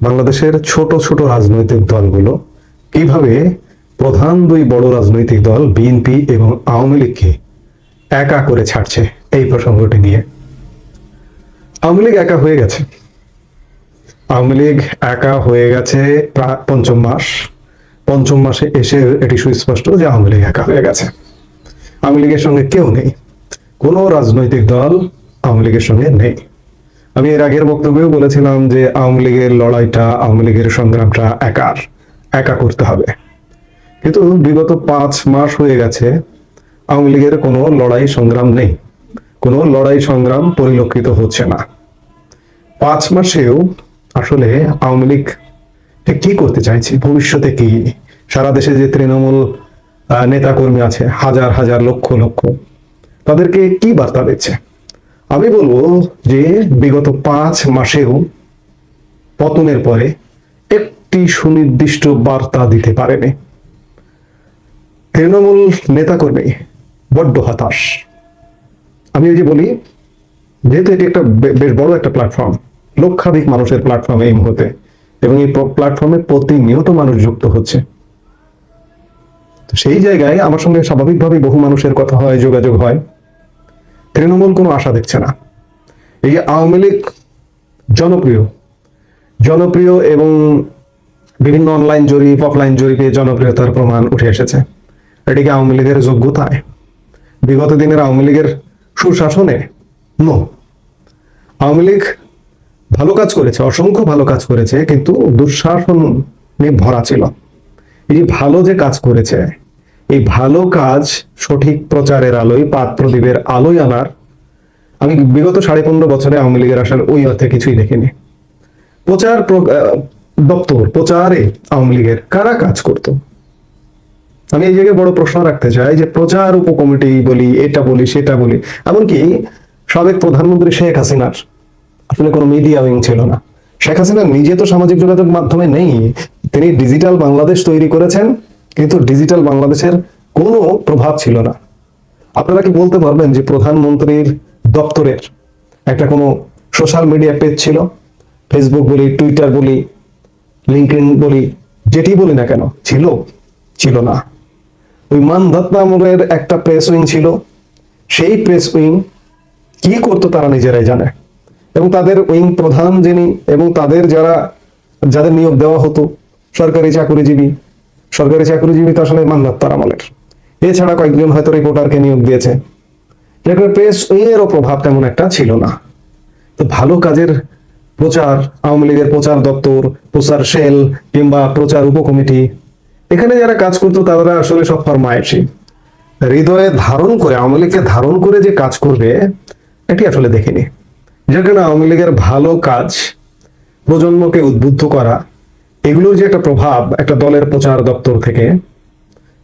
বাংলাদেশের ছোট ছোট রাজনৈতিক দলগুলো কীভাবে প্রধান দুই বড় রাজনৈতিক দল বিএনপি এবং আওয়ামী লীগকে একা করে ছাড়ছে এই প্রসঙ্গটি নিয়ে? আওয়ামী লীগ একা হয়ে গেছে। আওয়ামী লীগ একা হয়ে গেছে পঞ্চম মাস। পঞ্চম মাসে এসে এটি সুস্পষ্ট যে আওয়ামী লীগ একা হয়ে গেছে। আওয়ামী লীগের সঙ্গে কেউ নেই। কোনো রাজনৈতিক দল আওয়ামী লীগের সঙ্গে নেই। আমি এর আগের বক্তব্যেও বলেছিলাম যে আওয়ামী লীগের লড়াইটা, আওয়ামী লীগের সংগ্রামটা একার, একা করতে হবে। কিন্তু বিগত পাঁচ মাস হয়ে গেছে, আওয়ামী লীগের কোনো লড়াই সংগ্রাম নেই। কোনো লড়াই সংগ্রাম পরিলক্ষিত হচ্ছে না। পাঁচ মাসেও আসলে আওয়ামী লীগ কি করতে চাইছে, ভবিষ্যতে কি? সারা দেশে যে তৃণমূল নেতাকর্মী আছে, হাজার হাজার, লক্ষ লক্ষ, তাদেরকে কি বার্তা দিচ্ছে? আমি বলব যে বিগত পাঁচ মাসেও পতনের পরে একটি সুনির্দিষ্ট বার্তা দিতে পারেনি। তৃণমূল নেতাকর্মী বড্ড হতাশ। আমি ওই যে বলি, যেহেতু এটি একটা বেশ বড় একটা প্ল্যাটফর্ম লক্ষাধিক মানুষের প্ল্যাটফর্ম এই মুহূর্তে, এবং এই প্ল্যাটফর্মে প্রতিনিয়ত মানুষ যুক্ত হচ্ছে। সেই জায়গায় আমার সঙ্গে স্বাভাবিকভাবেই বহু মানুষের কথা হয়, যোগাযোগ হয়। তৃণমূল কোনো আশা দেখছে না। এই যে আওয়ামী লীগ জনপ্রিয় জনপ্রিয় এবং বিভিন্ন অনলাইন জরিপ অফলাইন জরিপে জনপ্রিয়তার প্রমাণ উঠে এসেছে। এটিকে আওয়ামী লীগের যোগ্যতায়? বিগত দিনের আওয়ামী লীগের সুশাসনে নো। আওয়ামী লীগ ভালো কাজ করেছে, অসংখ্য ভালো কাজ করেছে, কিন্তু দুঃশাসন নিয়ে ভরা ছিল। এই ভালো যে কাজ করেছে এই ভালো কাজ সঠিক প্রচারের আলোয় পাত প্রদীপের আলোয় আনার। আমি বিগত সাড়ে পনেরো বছরে আওয়ামী লীগের আসার ওই অর্থে কিছুই দেখিনি। প্রচার দপ্তর, প্রচারে আওয়ামী লীগের কারা কাজ করতো? আমি এই জায়গায় বড় প্রশ্ন রাখতে চাই যে প্রচার উপকমিটি বলি, এটা বলি, সেটা বলি, এমনকি সাবেক প্রধানমন্ত্রী শেখ হাসিনার। আসলে কোনো মিডিয়া উইং ছিল না। শেখ হাসিনা নিজে তো সামাজিক যোগাযোগ মাধ্যমে নেই। তিনি ডিজিটাল বাংলাদেশ তৈরি করেছেন। কিন্তু ডিজিটাল বাংলাদেশের কোনো প্রভাব ছিল না। আপনারা কি বলতে পারবেন যে প্রধানমন্ত্রীর দপ্তরের একটা কোনো সোশ্যাল মিডিয়া পেজ ছিল? ফেসবুক বলি টুইটার বলি লিঙ্কডিন বলি, যেটি বলি না কেন, ছিল? ছিল না। ওই নামের একটা প্রেস উইং ছিল। সেই প্রেস উইং কি করতো তারা নিজেরাই জানে। এবং তাদের উইং প্রধান যিনি এবং তাদের যারা, যাদের নিয়োগ দেওয়া হতো, সরকারি চাকরিজীবী সরকারি চাকরিজীবী তো আসলে মান্ধাত্তার আমলের। এছাড়া কয়েকজন হয়তো রিপোর্টারকে নিয়োগ দিয়েছে। যেখানে প্রেস উইং এরও প্রভাব তেমন একটা ছিল না। তো ভালো কাজের প্রচার, আওয়ামী লীগের প্রচার দপ্তর, প্রচার সেল কিংবা প্রচার উপকমিটি, এখানে যারা কাজ করতো তারা আসলে সব ফরমায়েশি। হৃদয়ে ধারণ করে, আওয়ামী লীগকে ধারণ করে যে কাজ করবে, এটি আসলে দেখিনি। কারণে আওয়ামী লীগের ভালো কাজ প্রজন্মকে উদ্বুদ্ধ করা এগুলোর যে একটা প্রভাব একটা দলের প্রচার দপ্তর থেকে,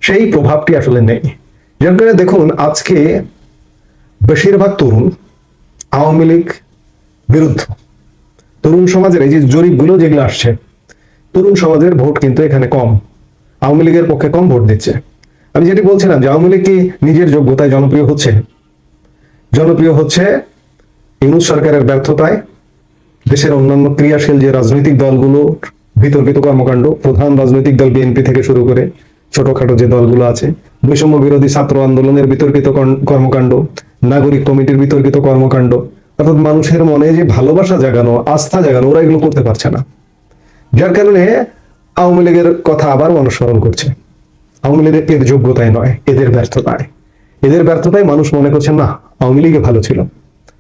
সেই প্রভাবটি আসলে নেই। যার কারণে দেখুন, আজকে বেশিরভাগ তরুণ আওয়ামী লীগ বিরুদ্ধ। তরুণ সমাজের এই যে জরিপগুলো যেগুলো আসছে, তরুণ সমাজের ভোট কিন্তু এখানে কম। আওয়ামী লীগের পক্ষে কম ভোট দিচ্ছে। আমি যেটি বলছিলাম যে আওয়ামী লীগ কি নিজের যোগ্যতায় জনপ্রিয় হচ্ছে? জনপ্রিয় হচ্ছে ইউনুস সরকারের ব্যর্থতায় দেশের অন্যান্য ক্রিয়াশীল যে রাজনৈতিক দলগুলো বিতর্কিত কর্মকাণ্ড প্রধান রাজনৈতিক দল বিএনপি থেকে শুরু করে ছোটখাটো যে দলগুলো আছে, বৈষম্য বিরোধী ছাত্র আন্দোলনের বিতর্কিত কর্মকাণ্ড, নাগরিক কমিটির বিতর্কিত কর্মকাণ্ড, অর্থাৎ মানুষের মনে যে ভালোবাসা জাগানো, আস্থা জাগানো, ওরা এগুলো করতে পারছে না। যার কারণে আওয়ামী লীগের কথা আবার অনুসরণ করছে। আওয়ামী লীগের এর যোগ্যতায় নয়, এদের ব্যর্থতায়। এদের ব্যর্থতায় মানুষ মনে করছে, না, আওয়ামী লীগে ভালো ছিল।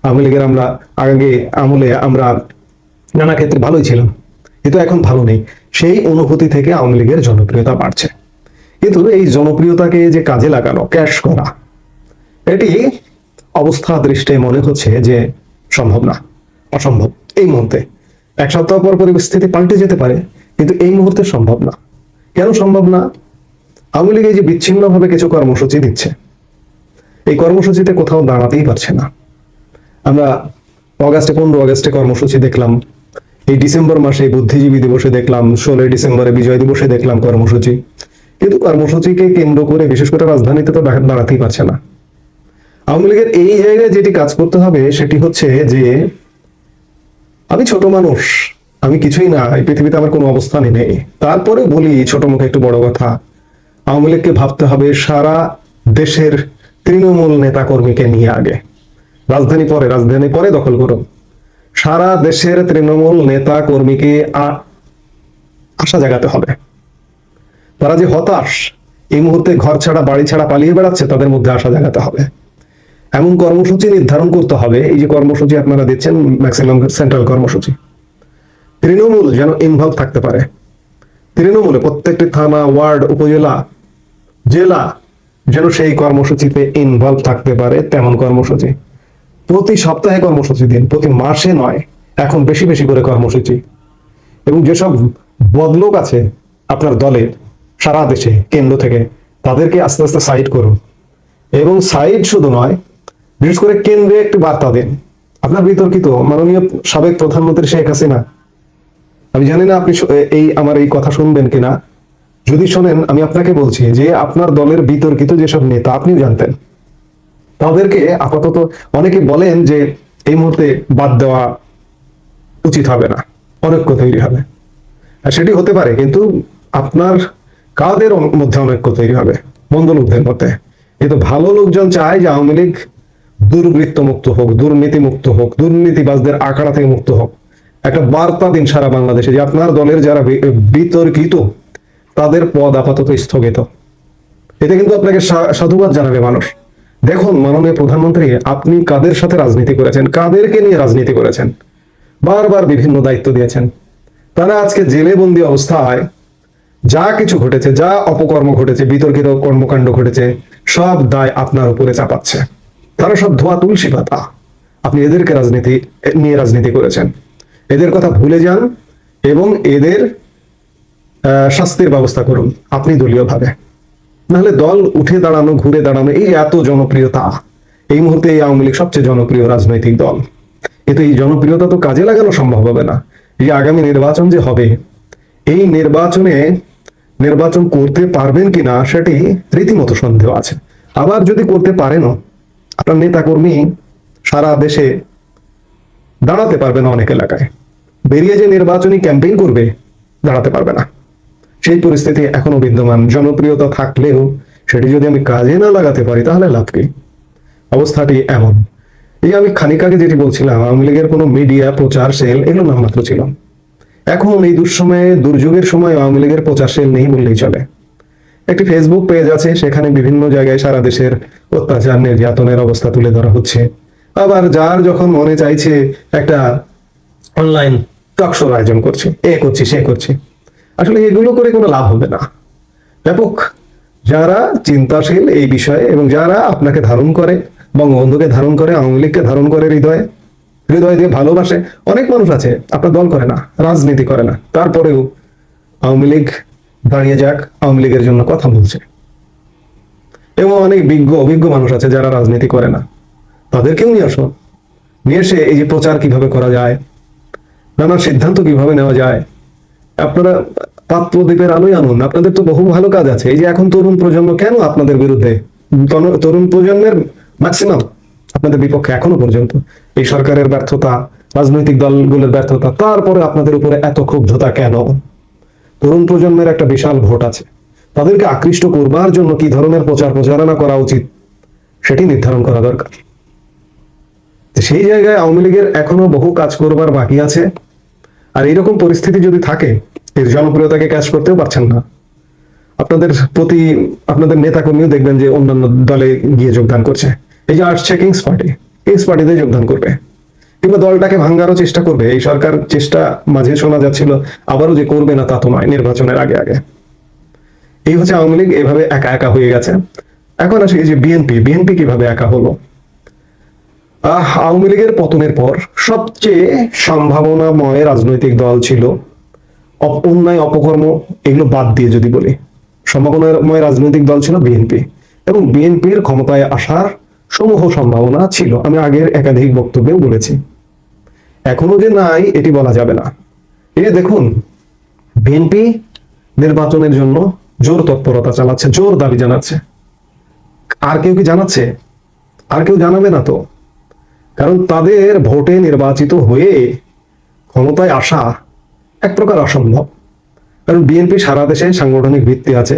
আওয়ামী লীগের আমরা আগে আমলে আমরা নানা ক্ষেত্রে ভালোই ছিলাম। কিন্তু এখন ভালো নেই। সেই অনুভূতি থেকে আওয়ামী লীগের জনপ্রিয়তা বাড়ছে। কিন্তু এই জনপ্রিয়তাকে যে কাজে লাগানো, ক্যাশ করা, এটি অবস্থা দৃষ্টে মনে হচ্ছে যে সম্ভব না, অসম্ভব এই মুহূর্তে। এক সপ্তাহ পর পরিস্থিতি পাল্টে যেতে পারে, কিন্তু এই মুহূর্তে সম্ভব না। কেন সম্ভব না? আওয়ামী লীগ এই যে বিচ্ছিন্নভাবে কিছু কর্মসূচি দিচ্ছে, এই কর্মসূচিতে কোথাও দাঁড়াতেই পারছে না। আমরা অগাস্টে, পনেরো অগাস্টে কর্মসূচি দেখলাম এই ডিসেম্বর মাসে বুদ্ধিজীবী দিবসে দেখলাম, ষোলোই ডিসেম্বরে বিজয় দিবসে দেখলাম কর্মসূচি। কিন্তু কর্মসূচিকে কেন্দ্র করে, বিশেষ করে রাজধানীতে তো দাঁড়া- দাঁড়াতেই পারছে না। আওয়ামী লীগের এই জায়গায় যেটি কাজ করতে হবে, সেটি হচ্ছে যে, আমি ছোট মানুষ, আমি কিছুই না, এই পৃথিবীতে আমার কোনো অবস্থানই নেই। তারপরে বলি, ছোট মুখে একটু বড় কথা, আওয়ামী লীগকে ভাবতে হবে সারা দেশের তৃণমূল নেতা কর্মীকে নিয়ে আগে। রাজধানী পরে রাজধানী পরে দখল করুন। সারা দেশের তৃণমূল নেতা কর্মীকে আশা জাগাতে হবে। তারা যে হতাশ, এই মুহূর্তে ঘর ছাড়া, বাড়ি ছাড়া পালিয়ে বেড়াচ্ছে, তাদের মধ্যে আশা জাগাতে হবে। এমন কর্মসূচি নির্ধারণ করতে হবে, এই যে কর্মসূচি আপনারা দিচ্ছেন ম্যাক্সিমাম সেন্ট্রাল কর্মসূচি। তৃণমূল যেন ইনভলভ থাকতে পারে। তৃণমূলে প্রত্যেকটি থানা, ওয়ার্ড, উপজেলা, জেলা যেন সেই কর্মসূচিতে ইনভলভ থাকতে পারে, তেমন কর্মসূচি। প্রতি সপ্তাহে কর্মসূচি দিন, প্রতি মাসে নয়, এখন বেশি বেশি করে কর্মসূচি। এবং যেসব বদলোক আছে আপনার দলে সারা দেশে, কেন্দ্র থেকে, তাদেরকে আস্তে আস্তে সাইড করুন। এবং সাইড শুধু নয়, বিশেষ করে কেন্দ্রে একটি বার্তা দিন। আপনার বিতর্কিত, মাননীয় সাবেক প্রধানমন্ত্রী শেখ হাসিনা, আমি জানি না আপনি এই, আমার এই কথা শুনবেন কিনা। যদি শোনেন, আমি আপনাকে বলছি যে আপনার দলের বিতর্কিত যেসব নেতা, আপনিও জানতেন। তাদেরকে আপাতত অনেকে বলেন যে এই মুহূর্তে বাদ দেওয়া উচিত হবে না, অনৈক্য তৈরি হবে। আর সেটি হতে পারে, কিন্তু আপনার কাদের মধ্যে অনৈক্য তৈরি হবে? মন্দ লোকদের মধ্যে। কিন্তু ভালো লোকজন চায় যে আওয়ামী লীগ দুর্বৃত্ত মুক্ত হোক দুর্নীতি মুক্ত হোক, দুর্নীতিবাজদের আখড়া থেকে মুক্ত হোক। একটা বার্তা দিন সারা বাংলাদেশে যে আপনার দলের যারা বিতর্কিত, তাদের পদ আপাতত স্থগিত। এতে কিন্তু আপনাকে সাধুবাদ জানাবে মানুষ। দেখুন, মাননীয় প্রধানমন্ত্রী, আপনি কাদের সাথে রাজনীতি করেছেন? কাদেরকে নিয়ে রাজনীতি করেছেন? বারবার বিভিন্ন দায়িত্ব দিয়েছেন। তারা আজকে জেলে বন্দি অবস্থায় যা কিছু ঘটেছে, যা অপকর্ম ঘটেছে, বিতর্কিত কর্মকাণ্ড ঘটেছে, সব দায় আপনার উপরে চাপাচ্ছে। তারা সব ধোয়া তুলসী পাতা। আপনি এদেরকে রাজনীতি, নিয়ে রাজনীতি করেছেন। এদের কথা ভুলে যান এবং এদের শাস্তির ব্যবস্থা করুন, আপনি দলীয়ভাবে। নাহলে দল উঠে দাঁড়ানো, ঘুরে দাঁড়ানো, এই এত জনপ্রিয়তা। এই মুহূর্তে এই আওয়ামী লীগ সবচেয়ে জনপ্রিয় রাজনৈতিক দল। কিন্তু এই জনপ্রিয়তা তো কাজে লাগানো সম্ভব হবে না। এই আগামী নির্বাচন যে হবে, এই নির্বাচনে নির্বাচন করতে পারবেন কিনা সেটি রীতিমতো সন্দেহ আছে। আবার যদি করতে পারেনও, আপনার নেতাকর্মী সারা দেশে দাঁড়াতে পারবে না অনেক এলাকায়। বেরিয়ে যে নির্বাচনী ক্যাম্পেইন করবে, দাঁড়াতে পারবে না। সেই পরিস্থিতি এখনও বিদ্যমান। জনপ্রিয়তা থাকলেও সেটি যদি আমি কাজে না লাগাতে পারি, তাহলে লাভ কি? অবস্থাটি এমন। এই আমি খানিক আগে যেটি বলছিলাম, আওয়ামী লীগের কোনো মিডিয়া, প্রচার, সেল এগুলো নামমাত্র ছিল। এখন এই দুঃসময়ে, দুর্যোগের সময় আওয়ামী লীগের প্রচার, সেল নেই বললেই চলে। একটি ফেসবুক পেজ আছে, সেখানে বিভিন্ন জায়গায় সারা দেশের অত্যাচার, নির্যাতনের অবস্থা তুলে ধরা হচ্ছে। আবার যার যখন মনে চাইছে একটা অনলাইন টকশোর আয়োজন করছে, এ করছি, সে করছি। আসলে এগুলো করে কোনো লাভ হবে না। ব্যাপক যারা চিন্তাশীল এই বিষয়ে এবং যারা আপনাকে ধারণ করে, বঙ্গবন্ধুকে ধারণ করে, আওয়ামী লীগকে ধারণ করে হৃদয়ে, হৃদয় দিয়ে ভালোবাসে, অনেক মানুষ আছে, আপনার দল করে না, রাজনীতি করে না। তারপরেও আওয়ামী লীগ দাঁড়িয়ে যাক, আওয়ামী লীগের জন্য কথা বলছে। এবং অনেক বিজ্ঞ, অভিজ্ঞ মানুষ আছে যারা রাজনীতি করে না। তাদেরকেও নিয়ে আসো। নিয়ে এসে এই যে প্রচার কীভাবে করা যায়, নানা সিদ্ধান্ত কীভাবে নেওয়া যায়, আপনারা পাত্রদ্বীপের আলোয় আনুন। আপনাদের তো বহু ভালো কাজ আছে। এই যে এখন তরুণ প্রজন্ম, কেন আপনাদের বিরুদ্ধে? তরুণ প্রজন্মের ম্যাক্সিমাম আপনাদের বিপক্ষে এখনও পর্যন্ত। এই সরকারের ব্যর্থতা, রাজনৈতিক দলগুলোর ব্যর্থতা, তারপরে আপনাদের উপরে এত ক্ষুব্ধতা কেন? তরুণ প্রজন্মের একটা বিশাল ভোট আছে। তাদেরকে আকৃষ্ট করবার জন্য কি ধরনের প্রচার প্রচারণা করা উচিত, সেটি নির্ধারণ করা দরকার। সেই জায়গায় আওয়ামী লীগের এখনও বহু কাজ করবার বাকি আছে। আর এইরকম পরিস্থিতি যদি থাকে এর জনপ্রিয়তাকে ক্যাচ করতেও পারছেন না। আপনাদের প্রতি আপনাদের নেতা কর্মীও দেখবেন যে অন্যান্য দলে গিয়ে যোগদান করছে। এই যে আসছে কিংস পার্টি কিংস পার্টিতে যোগদান করবে। কিংবা দলটাকে ভাঙ্গারও চেষ্টা করবে। এই সরকার চেষ্টা মাঝে শোনা যাচ্ছিল আবারও যে করবে না তা তো নয় নির্বাচনের আগে আগে। এই হচ্ছে আওয়ামী লীগ এভাবে একা একা হয়ে গেছে। এখন আসে এই যে বিএনপি বিএনপি কীভাবে একা হলো? আহ, আওয়ামী লীগের পতনের পর সবচেয়ে সম্ভাবনাময় রাজনৈতিক দল ছিল অন্যায়, অপকর্ম, এগুলো বাদ দিয়ে যদি বলি। সম্ভাবনাময় রাজনৈতিক দল ছিল বিএনপি এবং বিএনপির ক্ষমতায় আসার সমূহ সম্ভাবনা ছিল। আমি আগের একাধিক বক্তব্যেও বলেছি। এখনও যে নাই, এটি বলা যাবে না। এই দেখুন বিএনপি নির্বাচনের জন্য জোর তৎপরতা চালাচ্ছে, জোর দাবি জানাচ্ছে। আর কেউ কি জানাচ্ছে? আর কেউ জানাবে না তো। কারণ তাদের ভোটে নির্বাচিত হয়ে ক্ষমতায় আসা এক প্রকার অসম্ভব। কারণ বিএনপি সারা দেশে সাংগঠনিক ভিত্তি আছে,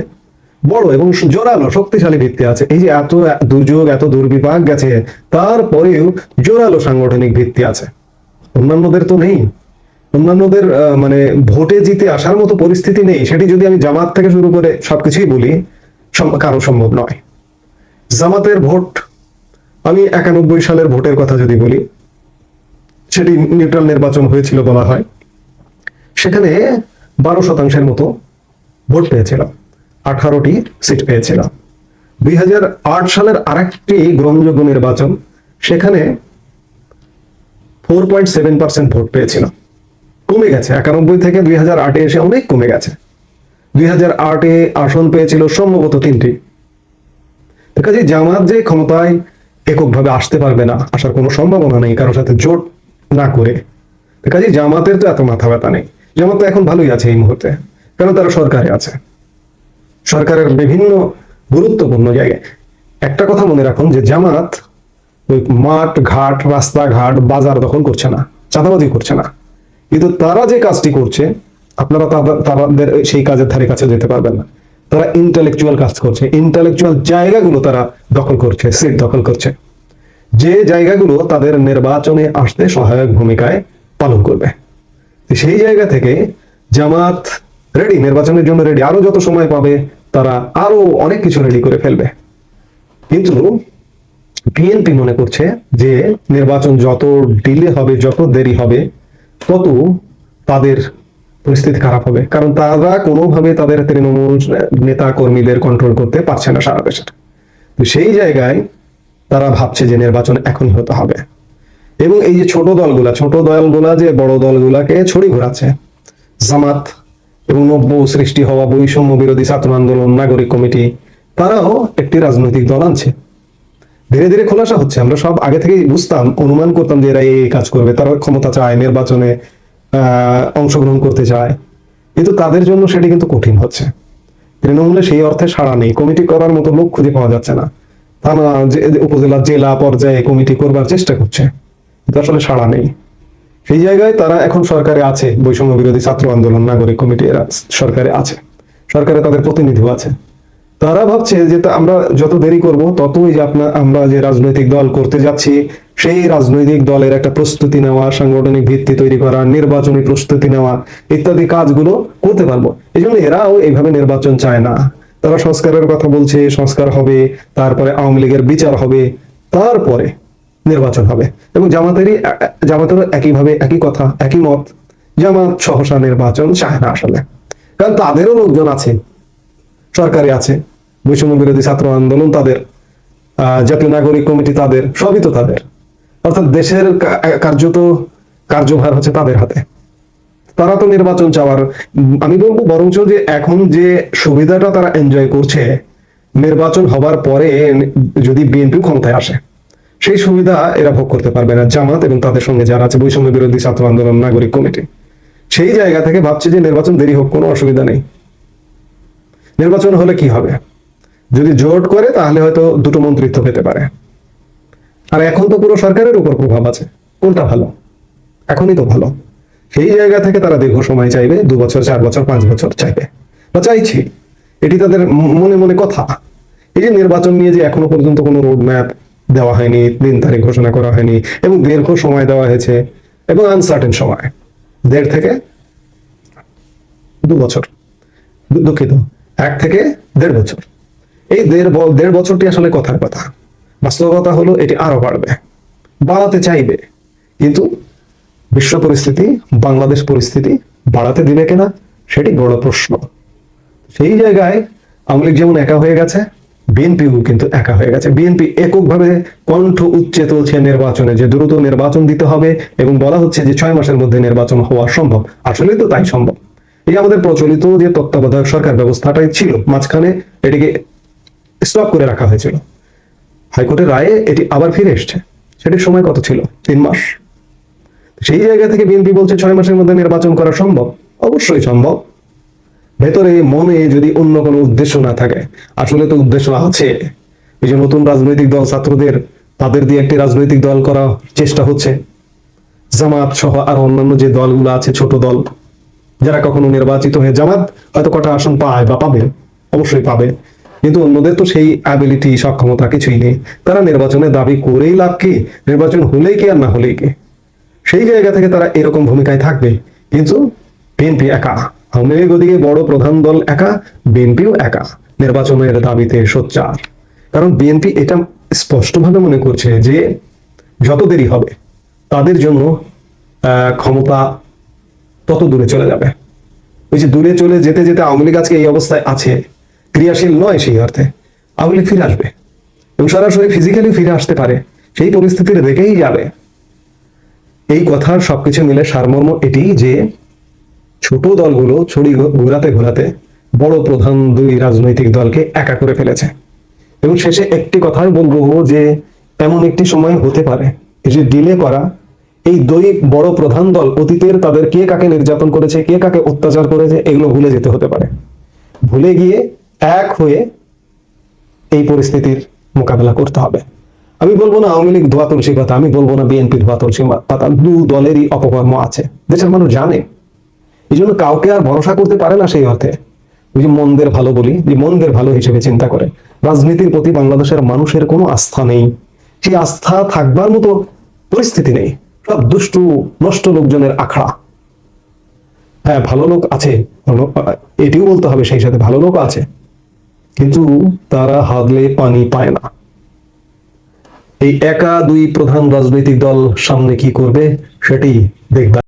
বড় এবং জোরালো, শক্তিশালী ভিত্তি আছে। এই যে এত দুর্যোগ, এত দুর্বিপাক গেছে, তারপরেও জোরালো সাংগঠনিক ভিত্তি আছে। অন্যান্যদের তো নেই। অন্যান্যদের মানে ভোটে জিতে আসার মতো পরিস্থিতি নেই। সেটি যদি আমি জামাত থেকে শুরু করে সবকিছুই বলি কারও সম্ভব নয়। জামাতের ভোট, আমি একানব্বই সালের ভোটের কথা যদি বলি, সেটি নিউট্রাল নির্বাচন হয়েছিল বলা হয়। সেখানে বারো শতাংশের মতো ভোট পেয়েছিলাম, আঠারোটি সিট পেয়েছিলাম। দুই সালের আরেকটি গ্রহণযোগ্য নির্বাচন, সেখানে four point seven percent vote পেয়েছিল কমে গেছে, একানব্বই থেকে দুই হাজার আটে এসে অনেক কমে গেছে। দুই হাজার আটে আসন পেয়েছিল সম্ভবত তিনটি। কাজে জামাত যে ক্ষমতায় এককভাবে আসতে পারবে না, আসার কোনো সম্ভাবনা নেই কারোর সাথে জোট না করে। কাজে জামাতের তো এত মাথা ব্যথা নেই। জামাত তো এখন ভালোই আছে এই মুহূর্তে কারণ তারা সরকারে আছে? সরকারের বিভিন্ন গুরুত্বপূর্ণ জায়গায়। একটা কথা মনে রাখুন যে জামাত ওই মাঠ, ঘাট, রাস্তাঘাট, বাজার দখল করছে না, চাঁদাবাজি করছে না। কিন্তু তারা যে কাজটি করছে, আপনারা তাদের- সেই কাজের ধারে কাছে যেতে পারবেন না। তারা ইন্টালেকচুয়াল কাজ করছে ইন্টালেকচুয়াল জায়গাগুলো তারা দখল করছে সিট দখল করছে। যে জায়গাগুলো তাদের নির্বাচনে আসতে সহায়ক ভূমিকায় পালন করবে। সেই জায়গা থেকে জামাত রেডি নির্বাচনের জন্য রেডি আরও যত সময় পাবে, তারা আরও অনেক কিছু রেডি করে ফেলবে। কিন্তু বিএনপি মনে করছে যে নির্বাচন যত ডিলে হবে, যত দেরি হবে, তত তাদের পরিস্থিতি খারাপ হবে। কারণ তারা কোনোভাবে তাদের তৃণমূল নেতা কর্মীদের কন্ট্রোল করতে পারছে না সারা দেশের তো সেই জায়গায় তারা ভাবছে যে নির্বাচন এখন হতে হবে। এবং এই যে ছোট দলগুলা ছোট দলগুলা যে বড় দলগুলাকে ছড়ি ঘোরাচ্ছে। জামাত এবং নব্য সৃষ্টি হওয়া বৈষম্য বিরোধী ছাত্র আন্দোলন, নাগরিক কমিটি, তারাও একটি রাজনৈতিক দল আনছে। ধীরে ধীরে খোলাসা হচ্ছে। আমরা সব আগে থেকেই বুঝতাম, অনুমান করতাম যে এরা এই কাজ করবে, তারা ক্ষমতা চায়, নির্বাচনে অংশগ্রহণ করতে চায়। কিন্তু তাদের জন্য সেটি কিন্তু কঠিন হচ্ছে। তৃণমূলে সেই অর্থে সাড়া নেই। কমিটি করার মতো লোক খুঁজে পাওয়া যাচ্ছে না। যে- উপজেলা, জেলা পর্যায়ে কমিটি করবার চেষ্টা করছে। আসলে সাড়া নেই। সেই জায়গায় তারা এখন সরকারে আছে, বৈষম্য বিরোধী ছাত্র আন্দোলন, নাগরিক কমিটি এরা সরকারে আছে, সরকারে তাদের প্রতিনিধিও আছে। তারা ভাবছে যে আমরা যত দেরি করব, ততই যে আপনার আমরা যে রাজনৈতিক দল করতে যাচ্ছি, সেই রাজনৈতিক দলের একটা প্রস্তুতি নেওয়া, সাংগঠনিক ভিত্তি তৈরি করা, নির্বাচনী প্রস্তুতি নেওয়া ইত্যাদি কাজগুলো করতে পারব। এই জন্য এরাও এইভাবে নির্বাচন চায় না। তারা সংস্কারের কথা বলছে, সংস্কার হবে, তারপরে আওয়ামী লীগের বিচার হবে, তারপরে নির্বাচন হবে। এবং জামাতেরই জামাতেরও একইভাবে একই কথা, একই মত, জামাত সহসা নির্বাচন চায় না আসলে। কারণ তাদেরও লোকজন আছে, সরকারি আছে, বৈষম্য বিরোধী ছাত্র আন্দোলন তাদের জাতীয় নাগরিক কমিটি তাদের, সবই তো তাদের। অর্থাৎ দেশের কার্যত কার্যভার হচ্ছে তাদের হাতে। তারা তো নির্বাচন চাওয়ার, আমি বলব বরঞ্চ যে এখন যে সুবিধাটা তারা এনজয় করছে, নির্বাচন হবার পরে যদি বিএনপি ক্ষমতায় আসে। সেই সুবিধা এরা ভোগ করতে পারবে না, জামাত এবং তাদের সঙ্গে যারা আছে, বৈষম্য বিরোধী ছাত্র আন্দোলন, নাগরিক কমিটি। সেই জায়গা থেকে ভাবছে যে নির্বাচন দেরি হোক, কোনো অসুবিধা নেই। নির্বাচন হলে কি হবে? যদি জোট করে, তাহলে হয়তো দুটো মন্ত্রিত্ব পেতে পারে। আর এখন তো পুরো সরকারের উপর প্রভাব আছে। কোনটা ভালো? এখনই তো ভালো। সেই জায়গা থেকে তারা দীর্ঘ সময় চাইবে, দু বছর, চার বছর, পাঁচ বছর চাইবে। বা চাইছি। এটি তাদের মনে মনে কথা। এই যে নির্বাচন নিয়ে যে এখনও পর্যন্ত কোনো রোড ম্যাপ দেওয়া হয়নি, দিন তারিখ ঘোষণা করা হয়নি এবং দীর্ঘ সময় দেওয়া হয়েছে এবং আনসার্টেন সময়। দেড় থেকে দু বছর। দুঃখিত, এক থেকে দেড় বছর। এই দেড় দেড় বছরটি আসলে কথার কথা। বাস্তবতা হলো এটি আরও বাড়বে, বাড়াতে চাইবে। কিন্তু বিশ্ব পরিস্থিতি, বাংলাদেশ পরিস্থিতি বাড়াতে দিবে কিনা, সেটি বড় প্রশ্ন। সেই জায়গায় আওয়ামী লীগ যেমন একা হয়ে গেছে বিএনপিও কিন্তু একা হয়ে গেছে। বিএনপি এককভাবে কণ্ঠ উচ্চে তুলছে নির্বাচনে, যে দ্রুত নির্বাচন দিতে হবে এবং বলা হচ্ছে যে ছয় মাসের মধ্যে নির্বাচন হওয়া সম্ভব। আসলে তো তাই সম্ভব। এই আমাদের প্রচলিত যে তত্ত্বাবধায়ক সরকার ব্যবস্থাটাই ছিল, মাঝখানে এটিকে স্টপ করে রাখা হয়েছিল। হাইকোর্টের রায়ে এটি আবার ফিরে এসছে। সেটির সময় কত ছিল? তিন মাস। সেই জায়গা থেকে বিএনপি বলছে ছয় মাসের মধ্যে নির্বাচন করা সম্ভব? অবশ্যই সম্ভব। ভেতরে মনে যদি অন্য কোনো উদ্দেশ্য না থাকে, আসলে তো উদ্দেশ্য আছে। এই যে নতুন রাজনৈতিক দল ছাত্রদের, তাদের দিয়ে একটি রাজনৈতিক দল করা চেষ্টা হচ্ছে। জামাত সহ আর অন্যান্য যে দলগুলো আছে, ছোট দল, যারা কখনো নির্বাচিত হয়ে জামাত হয়তো কটা আসন পায় বা পাবে, অবশ্যই পাবে। কিন্তু অন্যদের তো সেই অ্যাবিলিটি সক্ষমতা কিছুই নেই। তারা নির্বাচনে দাবি করেই লাভ কি? নির্বাচন হলেই কি আর না হলেই কি? সেই জায়গা থেকে তারা এরকম ভূমিকায় থাকবে। কিন্তু বিএনপি একা। আওয়ামী লীগ ওদিকে বড় প্রধান দল একা, বিএনপিও একা। নির্বাচনের দাবিতে সোচ্চার। কারণ বিএনপি এটা স্পষ্টভাবে মনে করছে যে যত দেরি হবে, তাদের জন্য ক্ষমতা তত দূরে চলে যাবে। ওই যে দূরে চলে যেতে যেতে আওয়ামী লীগ আজকে এই অবস্থায় আছে, ক্রিয়াশীল নয় সেই অর্থে। আওয়ামী লীগ ফিরে আসবে। এবং সরাসরি ফিজিক্যালি ফিরে আসতে পারে, সেই পরিস্থিতির রেখেই যাবে। এই কথার সবকিছু মিলে সারমর্ম এটি যে ছোট দলগুলো ছড়ি ঘোরাতে ঘোরাতে বড় প্রধান দুই রাজনৈতিক দলকে একা করে ফেলেছে। এবং শেষে একটি কথাই বলব যে, এমন একটি সময় হতে পারে যে ডিলে করা, এই দুই বড় প্রধান দল অতীতের তাদের কে কাকে নির্যাতন করেছে, কে কাকে অত্যাচার করেছে, এগুলো ভুলে যেতে হতে পারে। ভুলে গিয়ে এক হয়ে এই পরিস্থিতির মোকাবেলা করতে হবে। আমি বলব না আওয়ামী লীগ ধোয়া তুলসী কথা আমি বলব না বিএনপি ধোয়া তুলসী পাতা, দু দলেরই অপকর্ম আছে। দেশের মানুষ জানে। এই জন্য কাউকে আর ভরসা করতে পারে না সেই অর্থে। ওই যে মন্দের ভালো বলি, যে মন্দের ভালো হিসেবে চিন্তা করে। রাজনীতির প্রতি বাংলাদেশের মানুষের কোনো আস্থা নেই। সেই আস্থা থাকবার মতো পরিস্থিতি নেই। সব দুষ্টু, নষ্ট লোকজনের আখড়া। হ্যাঁ ভালো লোক আছে। এটিও বলতে হবে সেই সাথে, ভালো লোক আছে। কিন্তু তারা হাতলে পানি পায় না। এই একা দুই প্রধান রাজনৈতিক দল সামনে কি করবে, সেটি দেখবে